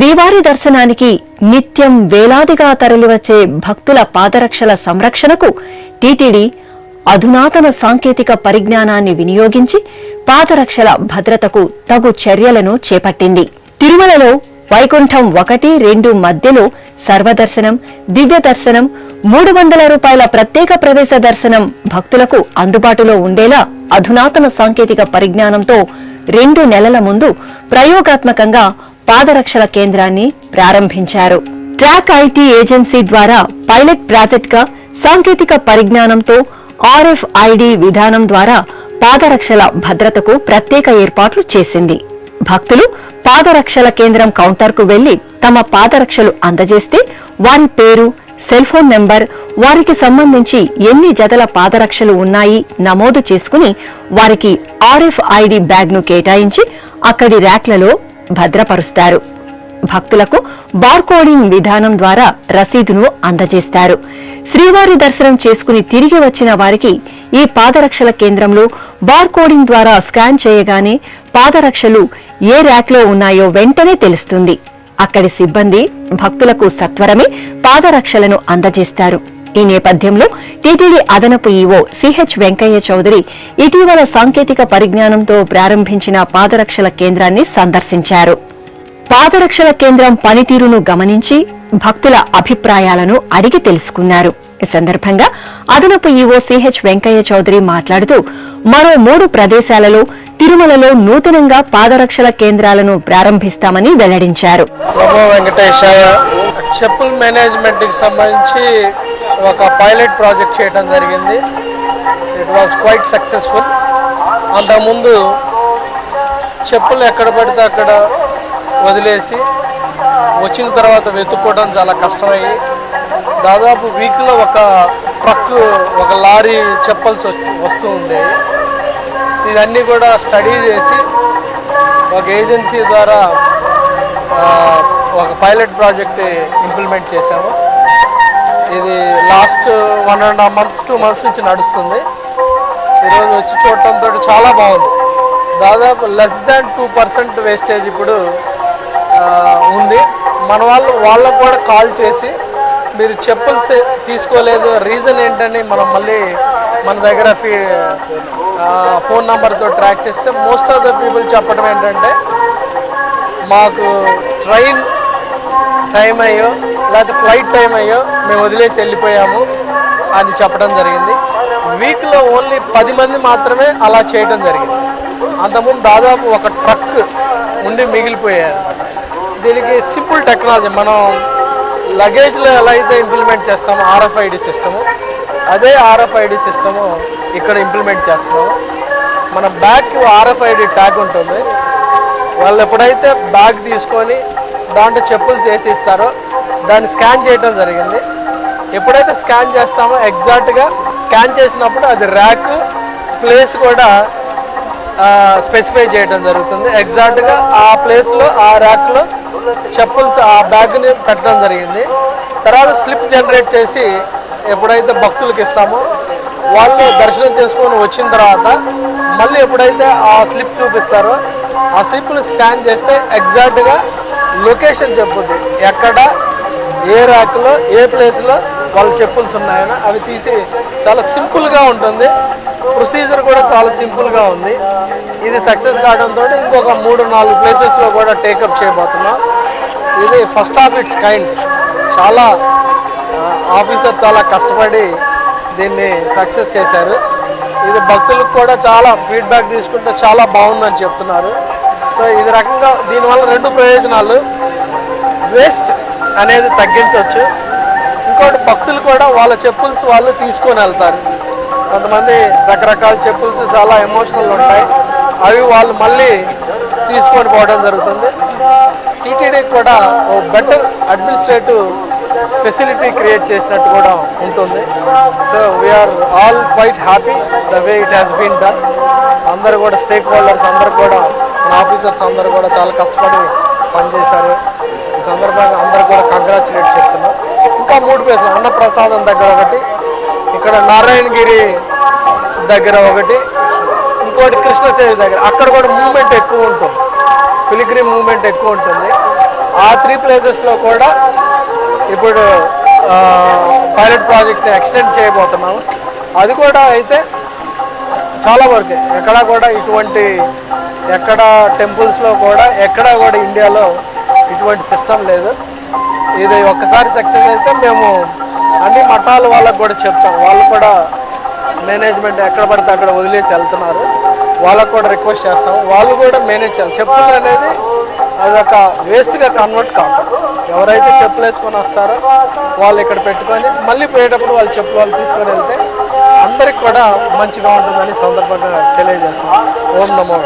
శ్రీవారి దర్శనానికి నిత్యం వేలాదిగా తరలివచ్చే భక్తుల పాదరక్షల సంరక్షణకు టీటీడీ అధునాతన సాంకేతిక పరిజ్ఞానాన్ని వినియోగించి పాదరక్షల భద్రతకు తగు చర్యలను చేపట్టింది. తిరుమలలో వైకుంఠం ఒకటి రెండు మధ్యలో సర్వదర్శనం దివ్య దర్శనం మూడు వందల రూపాయల ప్రత్యేక ప్రవేశ దర్శనం భక్తులకు అందుబాటులో ఉండేలా అధునాతన సాంకేతిక పరిజ్ఞానంతో రెండు నెలల ముందు ప్రయోగాత్మకంగా పాదరక్షల కేంద్రాన్ని ప్రారంభించారు. ట్రాక్ ఐటీ ఏజెన్సీ ద్వారా పైలట్ ప్రాజెక్ట్గా సాంకేతిక పరిజ్ఞానంతో ఆర్ఎఫ్ఐడి విధానం ద్వారా పాదరక్షల భద్రతకు ప్రత్యేక ఏర్పాట్లు చేసింది. భక్తులు పాదరక్షల కేంద్రం కౌంటర్కు వెళ్ళి తమ పాదరక్షలు అందజేస్తే వారి పేరు సెల్ ఫోన్ నెంబర్ వారికి సంబంధించి ఎన్ని జతల పాదరక్షలు ఉన్నాయి నమోదు చేసుకుని వారికి ఆర్ఎఫ్ఐడి బ్యాగ్ను కేటాయించి అక్కడి ర్యాక్లలో భద్రపరుస్తారు. భక్తులకు బార్కోడింగ్ విధానం ద్వారా రసీదును అందజేస్తారు. శ్రీవారి దర్శనం చేసుకుని తిరిగి వచ్చిన వారికి ఈ పాదరక్షల కేంద్రంలో బార్కోడింగ్ ద్వారా స్కాన్ చేయగానే పాదరక్షలు ఏ ర్యాక్లో ఉన్నాయో వెంటనే తెలుస్తుంది. అక్కడి సిబ్బంది భక్తులకు సత్వరమే పాదరక్షలను అందజేస్తారు. ఈ నేపథ్యంలో టీటీడీ అదనపు ఈవో సిహెచ్ వెంకయ్య చౌదరి ఇటీవల సాంకేతిక పరిజ్ఞానంతో ప్రారంభించిన పాదరక్షల కేంద్రాన్ని సందర్శించారు. పాదరక్షల కేంద్రం పనితీరును గమనించి భక్తుల అభిప్రాయాలను అడిగి తెలుసుకున్నారు. ఈ సందర్భంగా అదనపు ఈవో సిహెచ్ వెంకయ్య చౌదరి మాట్లాడుతూ మరో మూడు ప్రదేశాలలో తిరుమలలో నూతనంగా పాదరక్షల కేంద్రాలను ప్రారంభిస్తామని వెల్లడించారు. చెప్పుల మేనేజ్మెంట్కి సంబంధించి ఒక పైలట్ ప్రాజెక్ట్ చేయడం జరిగింది. ఇట్ వాజ్ క్వైట్ సక్సెస్ఫుల్ అంతకుముందు చెప్పులు ఎక్కడ పడితే అక్కడ వదిలేసి వచ్చిన తర్వాత వెతుక్కోవడం చాలా కష్టమయ్యి దాదాపు వీక్లో ఒక ట్రక్ ఒక లారీ చెప్పల్స్ వస్తూ ఉండేవి సో ఇవన్నీ కూడా స్టడీ చేసి ఒక ఏజెన్సీ ద్వారా ఒక పైలట్ ప్రాజెక్ట్ ఇంప్లిమెంట్ చేశాము. One and half months two months నుంచి నడుస్తుంది. ఈరోజు వచ్చి చూడటంతో చాలా బాగుంది. దాదాపు less than two percent wastage ఇప్పుడు ఉంది. మన వాళ్ళు వాళ్ళకు కూడా కాల్ చేసి మీరు చెప్పులు తీసుకోలేదు. రీజన్ ఏంటని మనం మళ్ళీ మన దగ్గర ఫీ ఫోన్ నెంబర్తో ట్రాక్ చేస్తే మోస్ట్ ఆఫ్ ద పీపుల్ చెప్పడం ఏంటంటే మాకు ట్రైన్ టైం అయ్యో లేకపోతే ఫ్లైట్ టైం అయ్యో మేము వదిలేసి వెళ్ళిపోయాము. అని చెప్పడం జరిగింది. వీక్లో ఓన్లీ పది మంది మాత్రమే అలా చేయడం జరిగింది. అంతకుముందు దాదాపు ఒక ట్రక్ ఉండి మిగిలిపోయారు దీనికి సింపుల్ టెక్నాలజీ మనం లగేజ్లో ఎలా అయితే ఇంప్లిమెంట్ చేస్తామో ఆర్ఎఫ్ఐడి సిస్టము అదే ఆర్ఎఫ్ఐడి సిస్టము ఇక్కడ ఇంప్లిమెంట్ చేస్తున్నాము మన బ్యాగ్ ఆర్ఎఫ్ఐడి ట్యాగ్ ఉంటుంది. వాళ్ళు ఎప్పుడైతే బ్యాగ్ తీసుకొని దాంట్లో చెప్పులు చేసి ఇస్తారో దాన్ని స్కాన్ చేయడం జరిగింది. ఎప్పుడైతే స్కాన్ చేస్తామో ఎగ్జాక్ట్గా స్కాన్ చేసినప్పుడు అది ర్యాక్ ప్లేస్ కూడా స్పెసిఫై చేయడం జరుగుతుంది. ఎగ్జాక్ట్గా ఆ ప్లేస్లో ఆ ర్యాక్లో చెప్పుల్స్ ఆ బ్యాగ్ని పెట్టడం జరిగింది. తర్వాత స్లిప్ జనరేట్ చేసి ఎప్పుడైతే భక్తులకు ఇస్తామో వాళ్ళు దర్శనం చేసుకొని వచ్చిన తర్వాత మళ్ళీ ఎప్పుడైతే ఆ స్లిప్ చూపిస్తారో ఆ స్లిప్ని స్కాన్ చేస్తే ఎగ్జాక్ట్గా లొకేషన్ చెప్పుద్ది. ఎక్కడ ఏ ర్యాక్లో ఏ ప్లేస్లో వాళ్ళ చెప్పుల్స్ ఉన్నాయని అవి తీసి చాలా సింపుల్గా ఉంటుంది. ప్రొసీజర్ కూడా చాలా సింపుల్గా ఉంది. ఇది సక్సెస్ కావడంతో ఇంకొక మూడు నాలుగు ప్లేసెస్లో కూడా టేకప్ చేయబోతున్నాం. ఇది ఫస్ట్ ఆఫ్ ఇట్స్ కైండ్. చాలా ఆఫీసర్ చాలా కష్టపడి దీన్ని సక్సెస్ చేశారు. ఇది భక్తులకు కూడా చాలా ఫీడ్బ్యాక్ తీసుకుంటే చాలా బాగుందని చెప్తున్నారు. సో ఇది రకంగా దీనివల్ల రెండు ప్రయోజనాలు. వేస్ట్ అనేది తగ్గించవచ్చు ఇంకోటి భక్తులు కూడా వాళ్ళ చెప్పుల్స్ వాళ్ళు తీసుకొని వెళ్తారు. కొంతమంది రకరకాల చెప్పుల్స్ చాలా ఎమోషనల్ ఉంటాయి. అవి వాళ్ళు మళ్ళీ తీసుకొని పోవడం జరుగుతుంది. టీటీడీ కూడా ఓ బెటర్ అడ్మినిస్ట్రేటివ్ ఫెసిలిటీ క్రియేట్ చేసినట్టు కూడా ఉంటుంది. So we are all quite happy the way it has been done అందరు కూడా స్టేక్ హోల్డర్స్ అందరు కూడా మన ఆఫీసర్స్ అందరు కూడా చాలా కష్టపడి పనిచేశారు. ఈ సందర్భంగా అందరు కూడా కంగ్రాచులేట్ చెప్తున్నారు ఇంకా మూడు ప్లేసులు అన్నప్రసాదం దగ్గర ఒకటి ఇక్కడ నారాయణగిరి దగ్గర ఒకటి ఇంకోటి కృష్ణశైలి దగ్గర. అక్కడ కూడా మూమెంట్ ఎక్కువ ఉంటుంది. పిలిగ్రీ మూమెంట్ ఎక్కువ ఉంటుంది. ఆ త్రీ ప్లేసెస్లో కూడా ఇప్పుడు పైలట్ ప్రాజెక్ట్ని ఎక్స్టెండ్ చేయబోతున్నాము. అది కూడా అయితే చాలా వరకే ఎక్కడ కూడా ఇటువంటి ఎక్కడ టెంపుల్స్లో కూడా ఎక్కడా కూడా ఇండియాలో ఇటువంటి సిస్టమ్ లేదు. ఇది ఒక్కసారి సక్సెస్ అయితే మేము అన్ని మఠాల వాళ్ళకు కూడా చెప్తాం. వాళ్ళు కూడా మేనేజ్మెంట్ ఎక్కడ పడితే అక్కడ వదిలేసి వెళ్తున్నారు. వాళ్ళకు కూడా రిక్వెస్ట్ చేస్తాం. వాళ్ళు కూడా మేనేజ్ చేయాలి. చెప్పులు అనేది అదొక వేస్ట్గా కన్వర్ట్ కాకుండా ఎవరైతే చెప్పులు వేసుకొని వస్తారో వాళ్ళు ఇక్కడ పెట్టుకొని మళ్ళీ పోయేటప్పుడు వాళ్ళు చెప్పులు వాళ్ళు తీసుకొని వెళ్తే అందరికి కూడా మంచిగా ఉంటుందని సందర్భంగా తెలియజేస్తాం. ఓం నమో